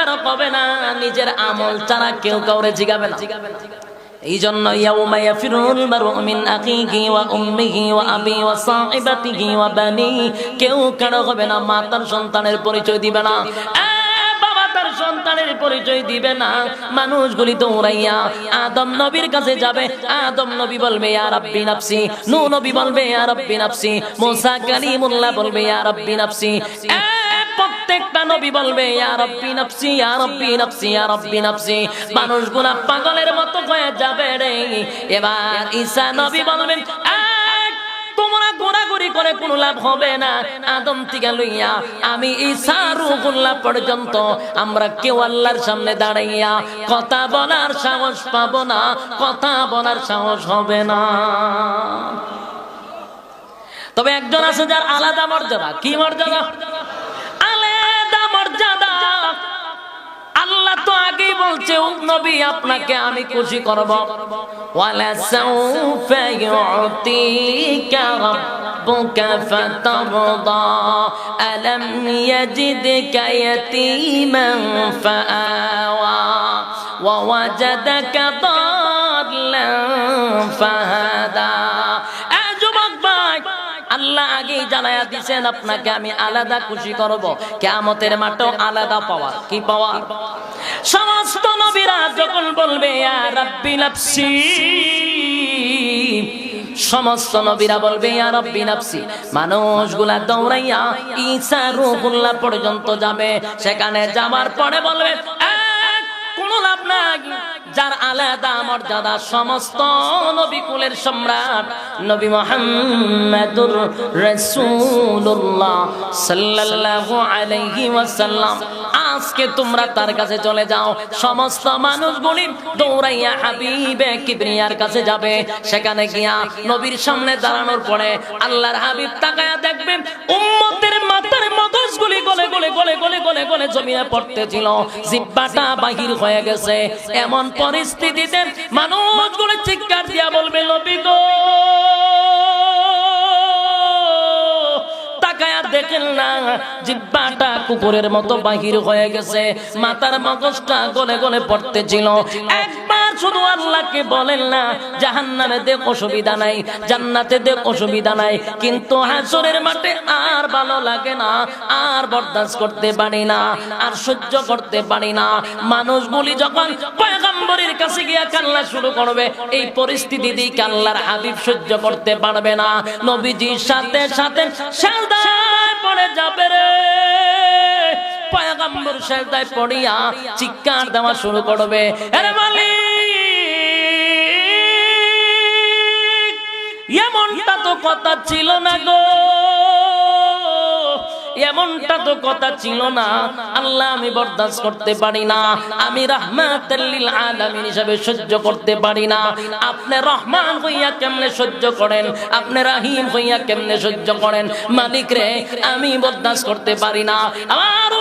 কারও কবে না, নিজের আমল ছাড়া কেউ কাউরে জিগাবে না। এই জন্য ইয়াউমা না মাতার সন্তানের পরিচয় দিবে না। তার সন্তানের পরিচয় দিবে না। মানুষগুলি আদম নবীর কাছে যাবে। আদম নবী বলবে, ইয়া রাব্বি নাফসি। নূহ নবী বলবে, ইয়া রাব্বি নাফসি। কালিমুল্লাহ বলবে নাফসি। এ প্রত্যেকটা নবী বলবে নাফসি মানুষগুলা পাগলের মতো হয়ে যাবে রে। এবার নবী বলবেন আমি পর্যন্ত আমরা কেউ আল্লাহর সামনে দাঁড়াইয়া কথা বলার সাহস পাবো না, কথা বলার সাহস হবে না। তবে একজন আছে যার আলাদা মর্যাদা। কি মর্যাদা? আল্লাহ তো আগেই বলছে ও নবী আপনাকে আমি খুশি করব ওয়ালা সাউফা ইউতিকা রাব্বুকা ফাতারদা আলাম ইয়াজিদকা ইয়াতীমান ফাআওয়া ওয়াওয়াজাদাকা দাল্লান জানায়া দিছেন, আপনাকে আমি আলাদা খুশি করব। কেয়ামতের মাঠেও আলাদা পাওয়া কি পাওয়া সমস্ত নবীরা যখন বলবে সমস্ত নবীরা বলবে, ইয়া রাব্বি নাফসি, মানুষগুলা দৌড়াইয়া ঈসা রূহুল্লাহ পর্যন্ত যাবে। সেখানে যাবার পরে বলবে কোন লাভ নাই। যার আলাদা মর্যাদা সমস্ত নবী কুলের সম্রাট নবী মোহাম্মদুর রাসূলুল্লাহ সাল্লাল্লাহু আলাইহি ওয়াসাল্লাম। আজকে তোমরা তার কাছে চলে যাও। সমস্ত মানুষগুলি দৌড়াইয়া হাবিবে কিবরিয়ার কাছে যাবে। সেখানে গিয়া নবীর সামনে দাঁড়ানোর পরে আল্লাহর হাবিব তাকায়া দেখবেন উম্মতের মাথার মগজগুলি গলে গলে গলে গলে গলে গলে জমিনে পড়তেছিল। জিব্বাটা বাহির হয়ে গেছে। এমন পরিস্থিতিতে মানুষগুলো চিৎকার দিয়া বলবে, নবী গো! তাকায়া দেখেন না, জিব্বাটা কুকুরের মতো বাহির হয়ে গেছে, মাথার মগজটা গলে গলে পড়তেছিল। একবার শুধু আল্লাহকে বলেন না, জাহান্নামে দেখ অসুবিধা নাই, জান্নাতে দেখ অসুবিধা নাই, কিন্তু হাসরের মাঠে আর ভালো লাগে না, আর বরদাস্ত করতে পারি না, আর সহ্য করতে পারি না। মানুষগুলি যখন পয়গম্বরের কাছে গিয়া কান্না শুরু করবে, এই পরিস্থিতি দিয়ে কাল্লার হাবিব সহ্য করতে পারবে না। নবীজির সাথে সাথে সালদায় পড়ে যাবে রে। পয়গম্বর সালদায় পড়িয়া চিৎকার দেওয়া শুরু করবে। আরে মালিক, এমনটা তো কথা ছিল না গো। এমনটা তো কথা ছিল না। আল্লাহ, আমি বরদাস্ত করতে পারি না। আমি রাহমাতাল্লিল আলামিন হিসাবে সহ্য করতে পারি না। আপনি রহমান হইয়া কেমনে সহ্য করেন? আপনি রাহিম হইয়া কেমনে সহ্য করেন? মালিক রে, আমি বরদাস্ত করতে পারি না। আমার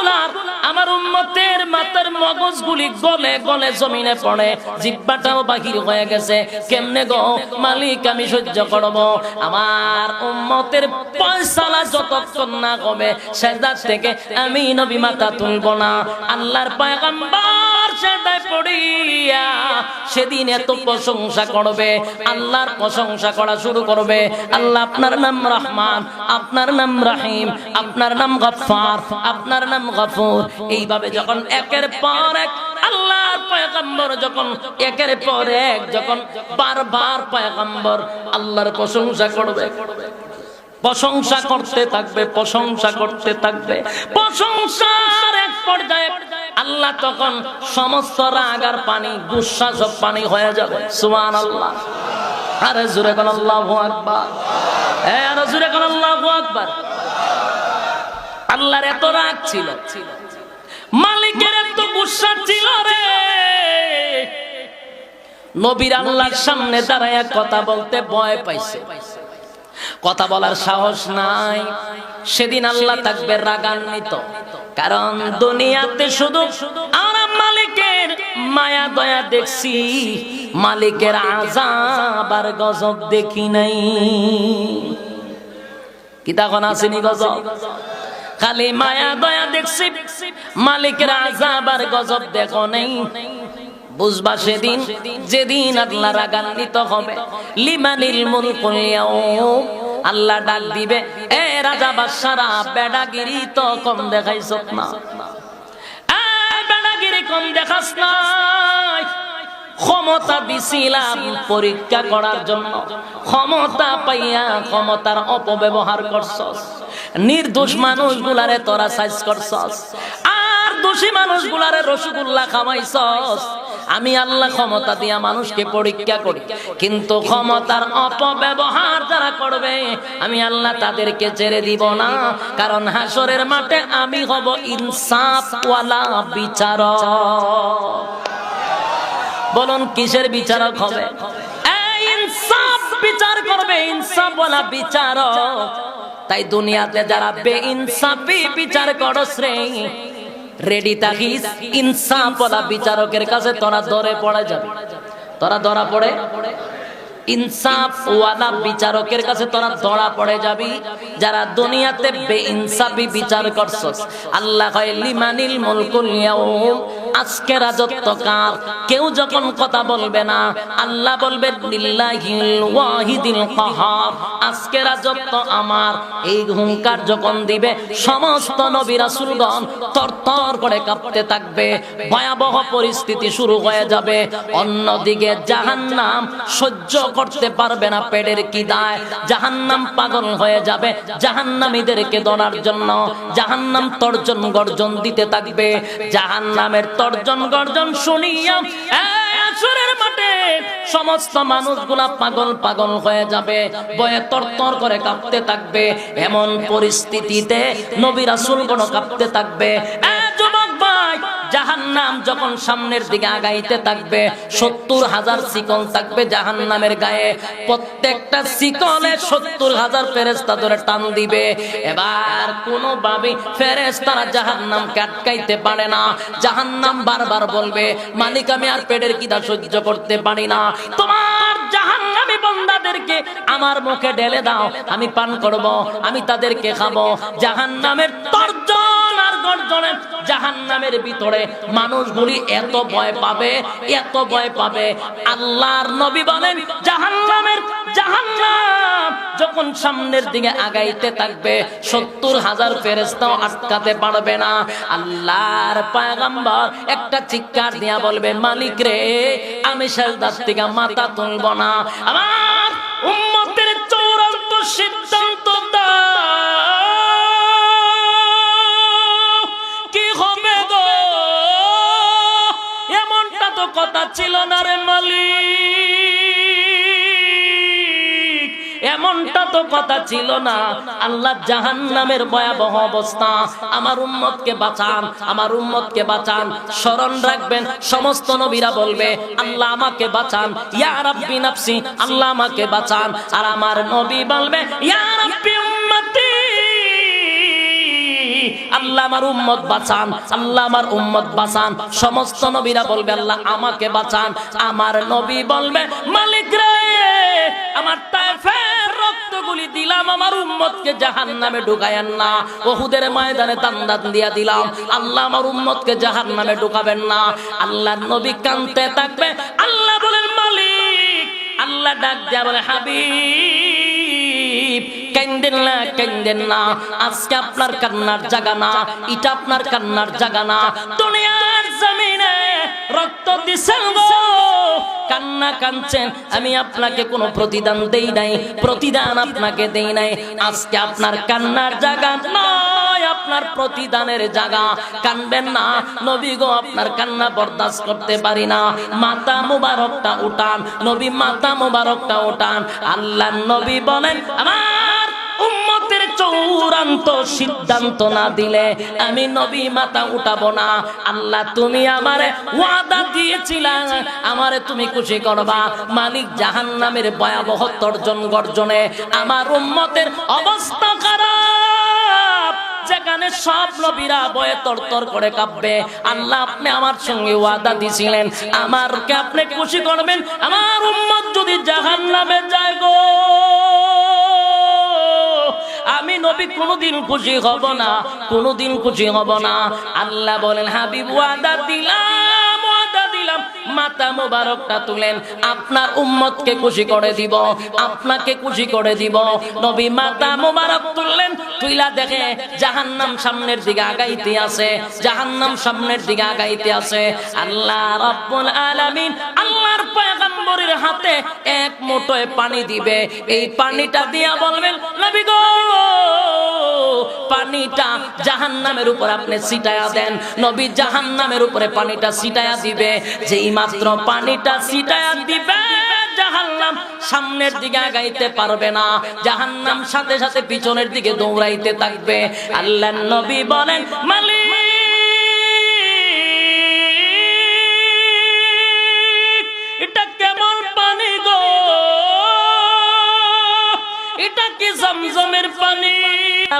উম্মতগুলার আমার উম্মতের মাথার মগজগুলি গলে গলে জমিনে পড়ে, জিব্বাটাও বাহির হয়ে গেছে। কেমনে গো? মালিক, আমি সহ্য না আমি আল্লাহর পয়গম্বর পড়িয়া সেদিন এত প্রশংসা করবে, আল্লাহর প্রশংসা করা শুরু করবে। আল্লাহ, আপনার নাম রহমান, আপনার নাম রাহিম, আপনার নাম গফফার, আপনার নাম গফুর। এইভাবে যখন একের পর এক আল্লাহর পয়গম্বর যখন, একের পর এক যখন বারবার পয়গম্বর আল্লাহর প্রশংসা করবে, প্রশংসা করতে থাকবে, প্রশংসা করতে থাকবে, প্রশংসার এক পর্যায়ে আল্লাহ তখন সমস্ত রাগার পানি গুসা সব পানি হয়ে যাবে। সুমান আল্লাহ আরে জুড়ে কোন আল্লাহ আকবার। আরে জুড়ে কোন আল্লাহ আল্লাহর এত রাগ ছিল। মালিকের এত গুসা ছিল রে। নবীর আল্লাহর সামনে দাঁড়ায় কথা বলতে ভয় পাইছে। কথা বলার সাহস নাই। সেদিন আল্লাহ থাকবে রাগান্বিত। কারণ দুনিয়াতে শুধু আমরা মালিকের মায়া দয়া দেখছি। মালিকের আজাব আর গজব দেখি নাই। কি তখন আসেনি গজব? খালি মায়া দয়া দেখছি। মালিকের আজাব আর গজব দেখো নেই। বুঝবা সেদিন? যেদিন আল্লাহ রাগান্বিত হবে। লিমানিল মুলকুল ইয়াউম। আল্লাহ ডাক দিবে, এ রাজা বাদশারা, বেডাগিরি তো কম দেখাইছ না। পরীক্ষা করার জন্য। ক্ষমতা পাইয়া ক্ষমতার অপব্যবহার করছস। নির্দোষ মানুষগুলারে তোরা সাইজ করছস। আর দোষী মানুষগুলারে রসগোল্লা খাওয়াইছস। আমি আল্লাহ ক্ষমতা দিয়া মানুষকে পরীক্ষা করি, কিন্তু ক্ষমতার অপব্যবহার যারা করবে, আমি আল্লাহ তাদেরকে ছেড়ে দিব না, কারণ হাসরের মাঠে আমি হব ইনসাফওয়ালা বিচারক। বলুন, কিসের বিচারক হবে? ইনসাফ বিচার করবে ইনসাফ বলা বিচারক। তাই দুনিয়াতে যারা বে ইনসাফি বিচার করস রে রেডি থাকিস? ইনসাফ বলা বিচারকের কাছে তোরা ধরে পড়ে যাবে। তোরা ধরা পড়ে? ইনসাফ ওয়ালা বিচারকের কাছে তোরা ধরা পড়ে যাবি। যারা দুনিয়াতে বেইনসাফি বিচার করছস। আল্লাহ কয়, লিমানিল মুলকুল ইয়াউম? আজকে রাজত্ব কার কেউ যখন কথা বলবে না, আল্লাহ বলবে আজকে রাজত্ব আমার। এই হুঙ্কার যখন দিবে, সমস্ত নবী রাসূলগণ তরতর করে কাঁপতে থাকবে, ভয়াবহ পরিস্থিতি শুরু হয়ে যাবে। অন্যদিকে জাহান্নাম সহ্য করতে পারবে না পেটের কি দায় জাহান্নাম পাগল হয়ে যাবে। জাহান্নামীদেরকে ধরার জন্য জাহান্নাম তর্জন গর্জন দিতে থাকবে। জাহান্নামের তর্জন গর্জন শুনিয়া সমস্ত মাঠে সমস্ত মানুষগুলা পাগল পাগল হয়ে যাবে, বয়ে তরতর করে কাঁপতে থাকবে, এমন পরিস্থিতিতে নবী রাসূল কোন কাঁপতে থাকবে ভাই জাহান্নাম যখন সামনের দিকে আগাইতে থাকবে, সত্তর হাজার শিকল থাকবে জাহান্নামের গায়ে। প্রত্যেকটা শিকলে সত্তর হাজার ফেরেস্তা ধরে টান দিবে। এবার কোনোভাবে ফেরেস্তারা জাহান্নাম আটকাইতে পারে না। জাহান্নাম বারবার বলবে, মালিক, আমি আর পেটের কিদা সহ্য করতে পারি না। তোমার জাহান্নামী বন্দাদেরকে আমার মুখে ঢেলে দাও, আমি পান করব, আমি তাদেরকে খাব। জাহান্নামের তর্জন আর গর্জনে জাহান্নামের ভিতরে মানুষগুলি এত ভয় পাবে, এত ভয় পাবে। আল্লাহর নবী বলেন, জাহান্নামের জাহান্নাম যখন সামনের দিকে আগাইতে থাকবে, সত্তর হাজার ফেরেস্তাও আটকাতে পারবে না। আল্লাহর পায়গাম্বর একটা চিৎকার দিয়া বলবে, মালিক রে, আমি সেজদার থেকে মাথা তুলব না। আমার উম্মতের চূড়ান্ত সিদ্ধান্ত কথা ছিল না রে মালিক। এমনটা তো কথা ছিল না। আল্লাহ জাহান্নামের ভয়াবহ অবস্থা। আমার উম্মতকে বাঁচান, আমার উম্মতকে বাঁচান। স্মরণ রাখবেন, সমস্ত নবীরা বলবে, আল্লাহ আমাকে বাঁচান, ইয়া রাব্বি নাফসি, আল্লাহ আমাকে বাঁচান। আর আমার নবী বলবে, ইয়া রাব্বি উম্মতি আল্লাহ আমার উম্মত বাঁচান, আল্লাহ আমার উম্মত বাঁচান। সমস্ত নবীরা বলবে, আল্লাহ আমাকে বাঁচান। আমার নবী বলবে, মালিক রে, আমার জাহান্নামে ঢুকায়েন না। দিয়া দিলাম। আল্লাহ উম্মতকে ঢুকাবেন না। আল্লাহ নবী আল্লাহ বলেন, মালিক, আল্লাহ ডাক বলে, হাবিব না আজকে আপনার কান্নার জায়গা না এটা আপনার কান্নার জায়গা না দুনিয়ার জমিনে রক্ত দিছেন কান্না আমি আপনাকে কোনো প্রতিদান দেই নাই প্রতিদান আপনাকে দেই নাই আজকে আপনার কান্নার জায়গা নয় আপনার প্রতিদানের জায়গা কানবেন না নবী গো আপনার কান্না বরদাস্ত করতে পারি না মাতা মুবারকটা উঠান নবী মাতা মুবারকটা উঠান আল্লাহ নবী বলেন আমার চূড়ান্ত সিদ্ধান্ত না দিলে আমি নবী মাতা উঠাবো না। আল্লাহ, তুমি আমারে ওয়াদা দিয়েছিলা, আমারে তুমি খুশি করবা। মালিক জাহান্নামের ভয়াবহ তর্জন গর্জনে, আমার উম্মতের অবস্থা খারাপ। যেখানে সব নবীরা বয়ে তরতর করে কাঁপবে। আল্লাহ, আপনি আমার সঙ্গে ওয়াদা দিছিলেন। আমারকে আপনি খুশি করবেন। আমার উম্মত যদি জাহান্নামে যায় গো। আমি নবী কোনোদিন খুশি হব না, কোনোদিন খুশি হব না। আল্লাহ বলেন, হাবিব, ওয়াদা দিলাম ওয়াদা দিলাম। মাতা তুলেন। আপনার উম্মতকে খুশি করে দিব, আপনাকে খুশি করে দিব। নবী মাতা তুললেন, তুইলা দেখে জাহান্নাম সামনের দিকে আগাইতে আছে, জাহান্নাম সামনের দিকে আগাইতে আছে। আল্লাহ রাব্বুল আলামিন আল্লাহর পয়গম্বরের হাতে এক মুঠোয় পানি দিবে। এই পানিটা দিয়া বলবেন, নবী গো, পানিটা জাহান্নামের উপর আপনি ছিটায়া দেন। নবী জাহান্নামের উপরে পানিটা ছিটায়া দিবে। যেই মাত্র পানিটা ছিটায়া দিবে, জাহান্নাম সামনের দিকে আগাইতে পারবে না। জাহান্নাম সাথে সাথে পিছনের দিকে দৌড়াইতে থাকবে। আল্লাহ নবী বলেন, মালিক এটা কি জমজমের পানি?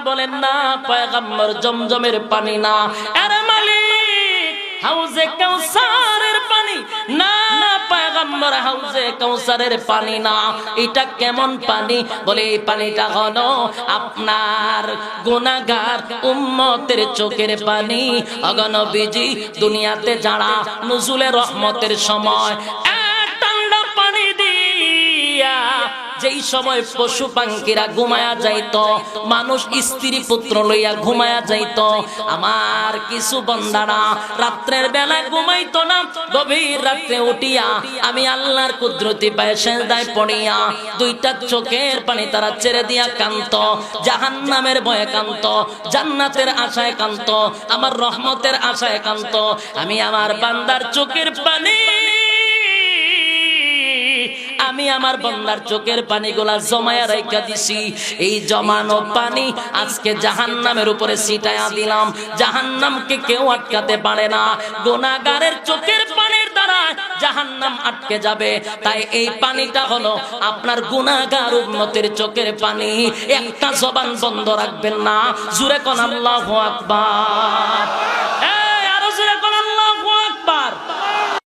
বলেন না, পয়গম্বর জমজমের পানি না। আরে মালিক হাউজে কাউসারের পানি না পানি না। এটা কেমন পানি? বলে, এই পানিটা হলো আপনার গুনাহগার উম্মতের চোখের পানি। অগনবীজি দুনিয়াতে যারা নজুলে রহমতের সময় ঠান্ডা পানি দিয়া যেই সময় পশু পাঙ্কিরা ঘুমায়া যাইত, মানুষ স্ত্রী পুত্র লইয়া ঘুমায়া যাইত, আমার কিছু বন্দারা রাত্রের বেলায় ঘুমাইতো না, গভীর রাত্রে উঠিয়া আমি আল্লাহর কুদরতি পায়ে সেজদায় পড়িয়া দুইটা চোখের পানি তারা ছেড়ে দিয়া কান্ত জাহান্নামের ভয়ে কান্ত জান্নাতের আশায় কান্ত আমার রহমতের আশায় কান্ত আমি আমার বান্দার চোখের পানি আমি আমার বন্দার চোখের পানিগুলা জমায়া রাইখা দিছি। এই জমানো পানি আজকে জাহান্নামের উপরে ছিটায়া দিলাম। জাহান্নামকে কেউ আটকাতে পারে না। গোনাগারের চোখের পানির দ্বারা জাহান্নাম আটকে যাবে। তাই এই পানিটা হলো আপনার গুনাহগার উম্মতের চোখের পানি। একটা জবান বন্ধ রাখবেন না। জুরে কোন আল্লাহু আকবার।